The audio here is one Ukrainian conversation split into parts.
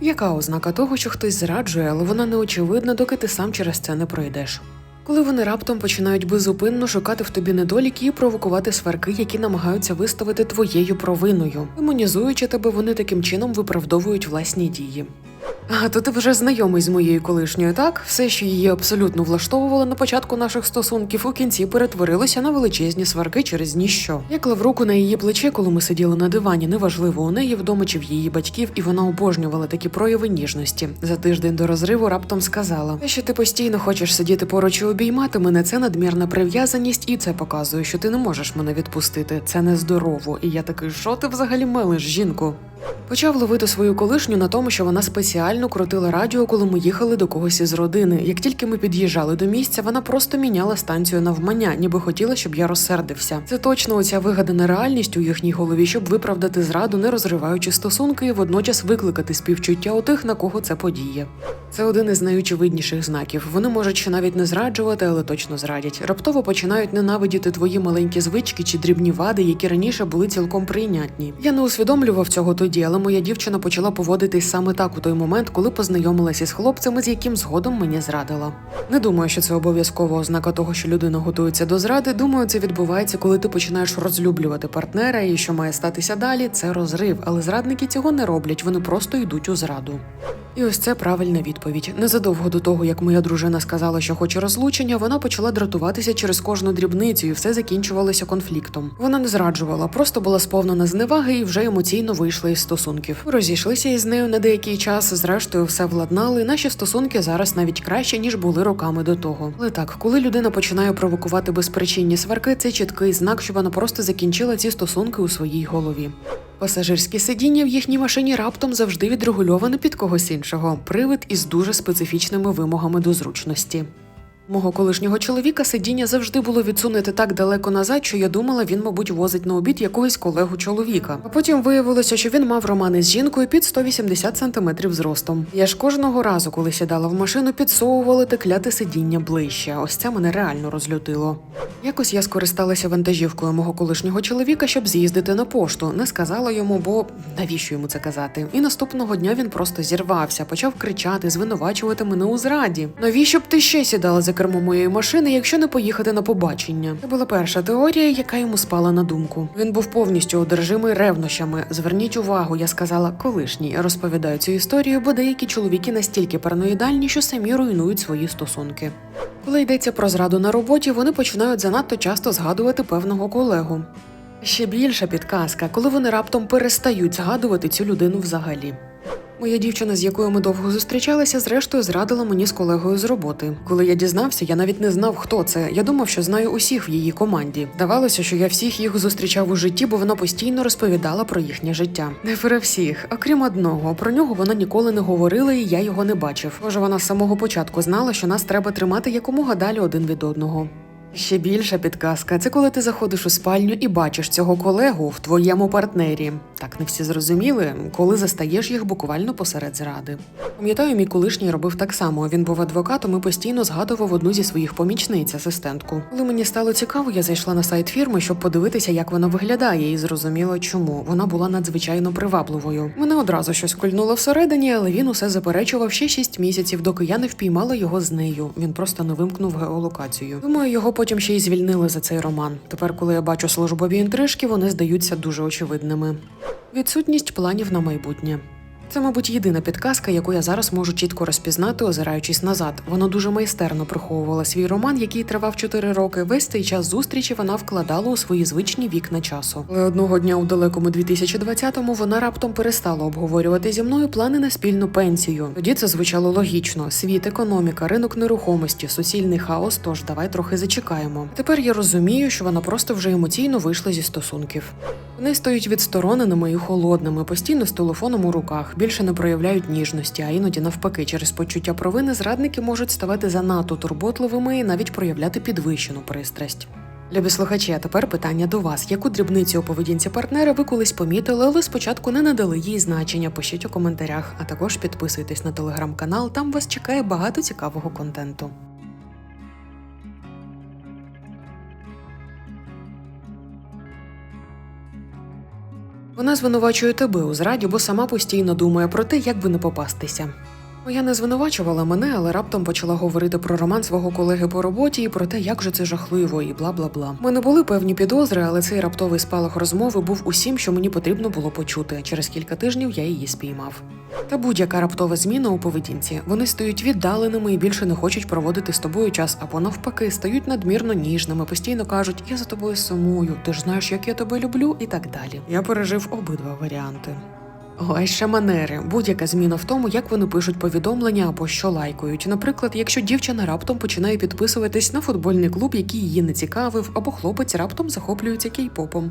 Яка ознака того, що хтось зраджує, але вона не очевидна, доки ти сам через це не пройдеш? Коли вони раптом починають безупинно шукати в тобі недоліки і провокувати сварки, які намагаються виставити твоєю провиною, демонізуючи тебе, вони таким чином виправдовують власні дії. А то ти вже знайомий з моєю колишньою, так? Все, що її абсолютно влаштовувало на початку наших стосунків, у кінці перетворилося на величезні сварки через ніщо. Я клав руку на її плече, коли ми сиділи на дивані, неважливо у неї вдома чи в її батьків, і вона обожнювала такі прояви ніжності. За тиждень до розриву раптом сказала: те, що ти постійно хочеш сидіти поруч і обіймати мене, це надмірна прив'язаність, і це показує, що ти не можеш мене відпустити. Це нездорово. І я такий, що ти взагалі милиш, жінку? Почав ловити свою колишню на тому, що вона спеціально крутила радіо, коли ми їхали до когось із родини. Як тільки ми під'їжджали до місця, вона просто міняла станцію навмання, ніби хотіла, щоб я розсердився. Це точно оця вигадана реальність у їхній голові, щоб виправдати зраду, не розриваючи стосунки, і водночас викликати співчуття у тих, на кого це подіє. Це один із найочевидніших знаків. Вони можуть ще навіть не зраджувати, але точно зрадять. Раптово починають ненавидіти твої маленькі звички чи дрібні вади, які раніше були цілком прийнятні. Я не усвідомлював цього тоді, але моя дівчина почала поводитись саме так у той момент, коли познайомилася з хлопцем, з яким згодом мені зрадила. Не думаю, що це обов'язкова ознака того, що людина готується до зради. Думаю, це відбувається, коли ти починаєш розлюблювати партнера, і що має статися далі, це розрив. Але зрадники цього не роблять, вони просто йдуть у зраду. І ось це правильна відповідь. Незадовго до того, як моя дружина сказала, що хоче розлучення, вона почала дратуватися через кожну дрібницю, і все закінчувалося конфліктом. Вона не зраджувала, просто була сповнена зневаги і вже емоційно вийшла із стосунків. Розійшлися із нею на деякий час. Зрештою, все владнали. Наші стосунки зараз навіть краще ніж були роками до того. Але так, коли людина починає провокувати безпричинні сварки, це чіткий знак, що вона просто закінчила ці стосунки у своїй голові. Пасажирське сидіння в їхній машині раптом завжди відрегульоване під когось іншого. Привид із дуже специфічними вимогами до зручності. Мого колишнього чоловіка сидіння завжди було відсунути так далеко назад, що я думала, він, мабуть, возить на обід якогось колегу чоловіка. А потім виявилося, що він мав романи з жінкою під 180 сантиметрів зростом. Я ж кожного разу, коли сідала в машину, підсовувала те кляте сидіння ближче. Ось це мене реально розлютило. Якось я скористалася вантажівкою мого колишнього чоловіка, щоб з'їздити на пошту. Не сказала йому, бо навіщо йому це казати? І наступного дня він просто зірвався, почав кричати, звинувачувати мене у зраді. Навіщо б ти ще сідала за кермо моєї машини, якщо не поїхати на побачення? Це була перша теорія, яка йому спала на думку. Він був повністю одержимий ревнощами. Зверніть увагу, я сказала колишній. Розповідаю цю історію, бо деякі чоловіки настільки параноїдальні, що самі руйнують свої стосунки. Коли йдеться про зраду на роботі, вони починають занадто часто згадувати певного колегу. Ще більша підказка, коли вони раптом перестають згадувати цю людину взагалі. Моя дівчина, з якою ми довго зустрічалися, зрештою зрадила мені з колегою з роботи. Коли я дізнався, я навіть не знав, хто це. Я думав, що знаю усіх в її команді. Давалося, що я всіх їх зустрічав у житті, бо вона постійно розповідала про їхнє життя. Не про всіх, окрім одного. Про нього вона ніколи не говорила, і я його не бачив. Може, вона з самого початку знала, що нас треба тримати якомога далі один від одного. Ще більша підказка це коли ти заходиш у спальню і бачиш цього колегу в твоєму партнері. Так не всі зрозуміли, коли застаєш їх буквально посеред зради. Пам'ятаю, мій колишній робив так само. Він був адвокатом і постійно згадував одну зі своїх помічниць, асистентку. Коли мені стало цікаво, я зайшла на сайт фірми, щоб подивитися, як вона виглядає, і зрозуміла, чому вона була надзвичайно привабливою. Мене одразу щось кольнуло всередині, але він усе заперечував ще шість місяців, доки я не впіймала його з нею. Він просто не вимкнув геолокацію. Думаю, його потім ще й звільнили за цей роман. Тепер, коли я бачу службові інтрижки, вони здаються дуже очевидними. Відсутність планів на майбутнє. Це, мабуть, єдина підказка, яку я зараз можу чітко розпізнати, озираючись назад. Вона дуже майстерно приховувала свій роман, який тривав 4 роки. Весь цей час зустрічі вона вкладала у свої звичні вікна часу. Але одного дня у далекому 2020-му вона раптом перестала обговорювати зі мною плани на спільну пенсію. Тоді це звучало логічно: світ, економіка, ринок нерухомості, суцільний хаос. Тож давай трохи зачекаємо. Тепер я розумію, що вона просто вже емоційно вийшла зі стосунків. Вони стоять відстороненими і холодними, постійно з телефоном у руках, більше не проявляють ніжності, а іноді навпаки, через почуття провини зрадники можуть ставати занадто турботливими і навіть проявляти підвищену пристрасть. Любі слухачі, а тепер питання до вас: яку дрібницю у поведінці партнера ви колись помітили, але спочатку не надали їй значення? Пишіть у коментарях, а також підписуйтесь на телеграм-канал, там вас чекає багато цікавого контенту. Вона звинувачує тебе у зраді, бо сама постійно думає про те, як би не попастися. Моя не звинувачувала мене, але раптом почала говорити про роман свого колеги по роботі і про те, як же це жахливо, і бла бла бла. У мене були певні підозри, але цей раптовий спалах розмови був усім, що мені потрібно було почути. Через кілька тижнів я її спіймав. Та будь-яка раптова зміна у поведінці. Вони стають віддаленими і більше не хочуть проводити з тобою час, або навпаки, стають надмірно ніжними, постійно кажуть: Я за тобою сумую, ти ж знаєш, як я тебе люблю, і так далі. Я пережив обидва варіанти. Ой, ще манери. Будь-яка зміна в тому, як вони пишуть повідомлення або що лайкають. Наприклад, якщо дівчина раптом починає підписуватись на футбольний клуб, який її не цікавив, або хлопець раптом захоплюється кей-попом.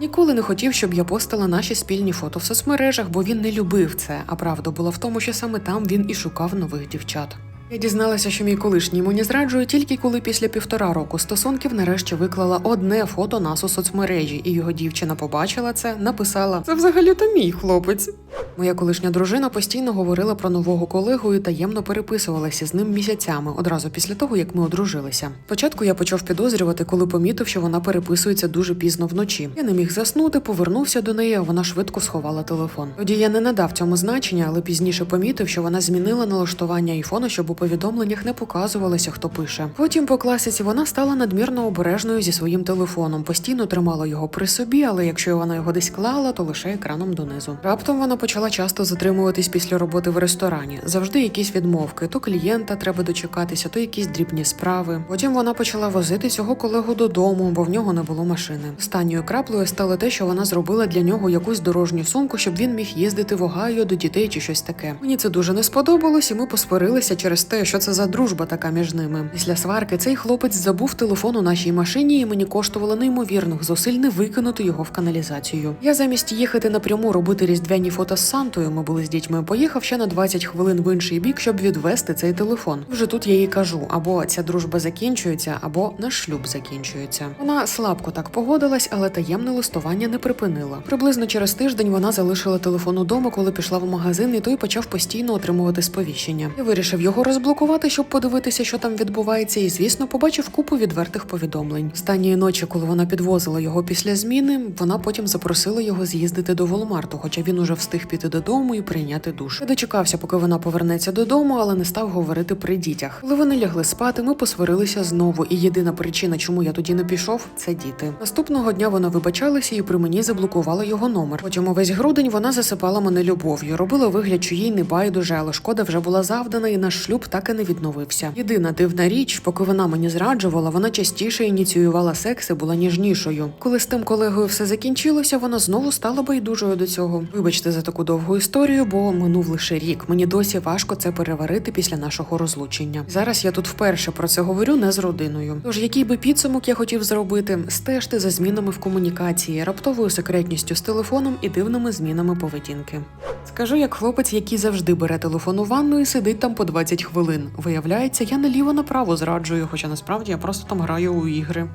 Ніколи не хотів, щоб я постила наші спільні фото в соцмережах, бо він не любив це. А правда була в тому, що саме там він і шукав нових дівчат. Я дізналася, що мій колишній мені зраджує тільки коли після півтора року стосунків нарешті виклала одне фото нас у соцмережі, і його дівчина побачила це, написала: Це взагалі-то мій хлопець. Моя колишня дружина постійно говорила про нового колегу і таємно переписувалася з ним місяцями одразу після того, як ми одружилися. Спочатку я почав підозрювати, коли помітив, що вона переписується дуже пізно вночі. Я не міг заснути, повернувся до неї, а вона швидко сховала телефон. Тоді я не надав цьому значення, але пізніше помітив, що вона змінила налаштування айфона, щоб у повідомленнях не показувалося, хто пише. Потім по класиці вона стала надмірно обережною зі своїм телефоном, постійно тримала його при собі, але якщо вона його десь клала, то лише екраном донизу. Раптом вона почала часто затримуватись після роботи в ресторані. Завжди якісь відмовки: то клієнта треба дочекатися, то якісь дрібні справи. Потім вона почала возити цього колегу додому, бо в нього не було машини. Останньою краплею стало те, що вона зробила для нього якусь дорожню сумку, щоб він міг їздити в Огайо до дітей чи щось таке. Мені це дуже не сподобалось, і ми посварилися через те, що це за дружба така між ними. Після сварки цей хлопець забув телефон у нашій машині, і мені коштувало неймовірних зусиль не викинути його в каналізацію. Я замість їхати напряму робити різдвяні фото з Сантою, ми були з дітьми. Поїхав ще на 20 хвилин в інший бік, щоб відвести цей телефон. Вже тут я їй кажу: або ця дружба закінчується, або наш шлюб закінчується. Вона слабко так погодилась, але таємне листування не припинила. Приблизно через тиждень вона залишила телефон удома, коли пішла в магазин, і той почав постійно отримувати сповіщення. Я вирішив його розблокувати, щоб подивитися, що там відбувається, і звісно, побачив купу відвертих повідомлень. Останньої ночі, коли вона підвозила його після зміни, вона потім запросила його з'їздити до Волмарту, хоча він уже встиг піти додому і прийняти душ. Я дочекався, поки вона повернеться додому, але не став говорити при дітях. Коли вони лягли спати, ми посварилися знову. І єдина причина, чому я тоді не пішов, це діти. Наступного дня вона вибачалася і при мені заблокувала його номер. Потім увесь грудень вона засипала мене любов'ю, робила вигляд, що їй не байдуже, але шкода вже була завдана, і наш шлюб так і не відновився. Єдина дивна річ, поки вона мені зраджувала, вона частіше ініціювала секс і була ніжнішою. Коли з тим колегою все закінчилося, вона знову стала байдужою до цього. Вибачте за таку довгу історію, бо минув лише рік. Мені досі важко це переварити після нашого розлучення. Зараз я тут вперше про це говорю не з родиною. Тож, який би підсумок я хотів зробити, стежте за змінами в комунікації, раптовою секретністю з телефоном і дивними змінами поведінки. Скажу як хлопець, який завжди бере телефон у ванну і сидить там по 20 хвилин. Виявляється, я наліво направо зраджую, хоча насправді я просто там граю у ігри.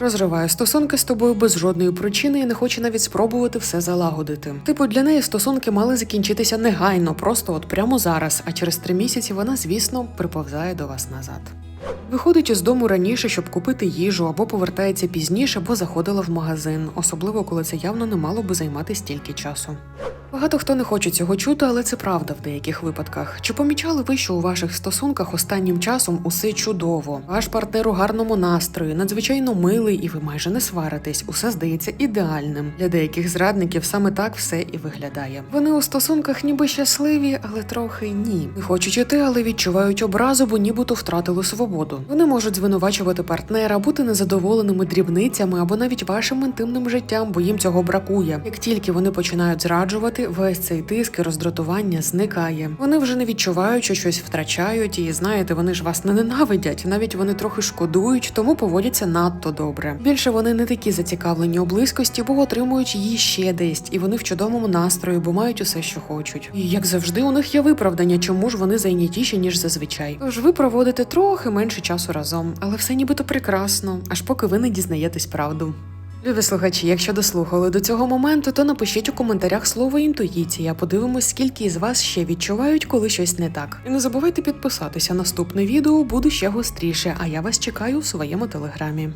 Розриваю стосунки з тобою без жодної причини і не хочу навіть спробувати все залагодити. Типу, для неї стосунки мали закінчитися негайно, просто от прямо зараз, а через три місяці вона, звісно, приповзає до вас назад. Виходить із дому раніше, щоб купити їжу, або повертається пізніше, бо заходила в магазин, особливо коли це явно не мало би займати стільки часу. Багато хто не хоче цього чути, але це правда в деяких випадках. Чи помічали ви, що у ваших стосунках останнім часом усе чудово? Ваш партнер у гарному настрої, надзвичайно милий, і ви майже не сваритесь. Усе здається ідеальним. Для деяких зрадників саме так все і виглядає. Вони у стосунках ніби щасливі, але трохи ні. Не хочуть іти, але відчувають образу, бо нібито втратили свободу. Вони можуть звинувачувати партнера, бути незадоволеними дрібницями або навіть вашим інтимним життям, бо їм цього бракує. Як тільки вони починають зраджувати, весь цей тиск і роздратування зникає. Вони вже не відчувають, що щось втрачають, і знаєте, вони ж вас не ненавидять, навіть вони трохи шкодують, тому поводяться надто добре. Більше вони не такі зацікавлені у близькості, бо отримують її ще десь, і вони в чудовому настрої, бо мають усе, що хочуть. І як завжди, у них є виправдання, чому ж вони зайнятіші ніж зазвичай. Тож ви проводите трохи менше часу разом, але все нібито прекрасно, аж поки ви не дізнаєтесь правду. Любі слухачі, якщо дослухали до цього моменту, то напишіть у коментарях слово інтуїція. Подивимось, скільки із вас ще відчувають, коли щось не так. І не забувайте підписатися. Наступне відео буде ще гостріше, а я вас чекаю у своєму телеграмі.